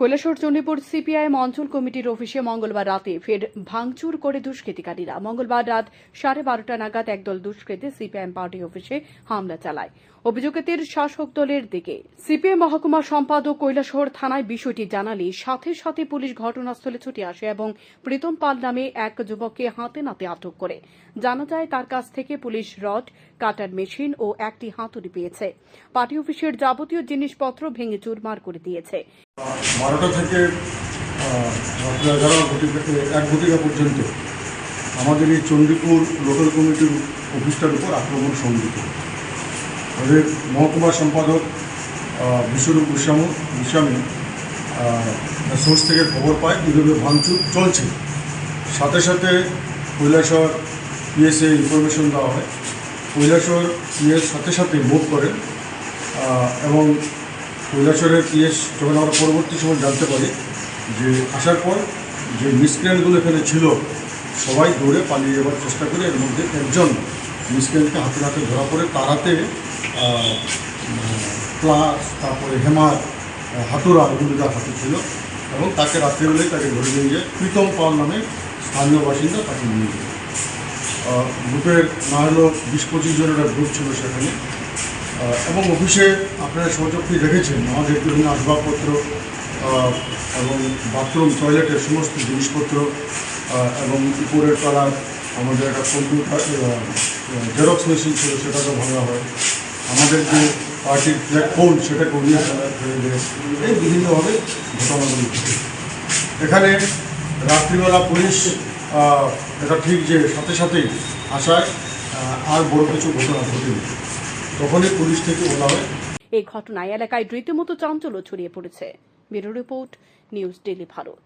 Kailashahar Chandipur CPIM অঞ্চল কমিটির অফিসে মঙ্গলবার রাতে ফের ভাঙচুর করে দুষ্কৃতিকারীরা। মঙ্গলবার রাত সাড়ে বারোটা নাগাদ একদল দুষ্কৃতী সিপিআইএম পার্টি অফিসে হামলা চালায়। অভিযোগের শাসক দলের দিকে। সিপিএম মহকুমা সম্পাদক কৈলাসহর থানায় বিষয়টি জানালে সাথে সাথে পুলিশ ঘটনাস্থলে ছুটে আসে এবং প্রীতম পাল নামে এক যুবককে হাতে নাতে আটক করে। জানা যায়, তার কাছ থেকে পুলিশ রড, কাটার মেশিন ও একটি হাতুড়ি পেয়েছে। পার্টি অফিসের যাবতীয় জিনিসপত্র ভেঙে চুরমার করে দিয়েছে। বারোটা থেকে রাত্রি এগারো ঘটি এক ঘটিকা পর্যন্ত আমাদের এই চণ্ডীপুর লোকাল কমিটির অফিসটার উপর আক্রমণ সংঘটিত। ওদের মহকুমা সম্পাদক বিশ্বরূপ গোস্বামী গোস্বামী সোর্স থেকে খবর পায় কীভাবে ভাঙচুর চলছে। সাথে সাথে কৈলাসর পিএসএ ইনফরমেশন দেওয়া হয়। কৈলাসর পিএস সাথে সাথে মুভ করে আহ, এবং কৈলাসরের পিএস যখন আমরা পরবর্তী সময় জানতে পারি যে আসার পর যে মিসক্রিয়ানগুলো এখানে ছিল, সবাই দৌড়ে পালিয়ে যাওয়ার চেষ্টা করে এর মধ্যে একজন মিসক্রিয়ানকে হাতে হাতে ধরা পড়ে। তার হাতে প্লাস, তারপরে হেমার হাতুরা এগুলো তার হাতে ছিল এবং তাকে রাত্রিবেলায় তাকে ধরে নিয়ে যায় প্রীতম পাল নামে স্থানীয় বাসিন্দা তাকে নিয়ে যায় গ্রুপের না হলেও বিশ পঁচিশ জনের গ্রুপ ছিল সেখানে। এবং অফিসে আপনারা সহযোগী রেখেছেন আমাদের বিভিন্ন আসবাবপত্র এবং বাথরুম, টয়লেটের সমস্ত জিনিসপত্র এবং উপরের তলার আমাদের একটা কম্পিউটার জেরক্স মেশিন ছিল সেটাকেও ভাঙা হয়। আমাদের যে পার্টির ফ্ল্যাগ ফোন সেটাকে উড়িয়ে ফেলা দেয় এই বিভিন্নভাবে ঘটনাগুলি ঘটে। এখানে রাত্রিবেলা পুলিশ এটা ঠিক যে সাথে সাথেই আসায় আর বড় কিছু ঘটনা ঘটেনি। তখনই পুলিশ থেকে হয়। এই ঘটনায় এলাকায় রীতিমতো চাঞ্চল্য ছড়িয়ে পড়েছে। Bureau report, news daily Bharat.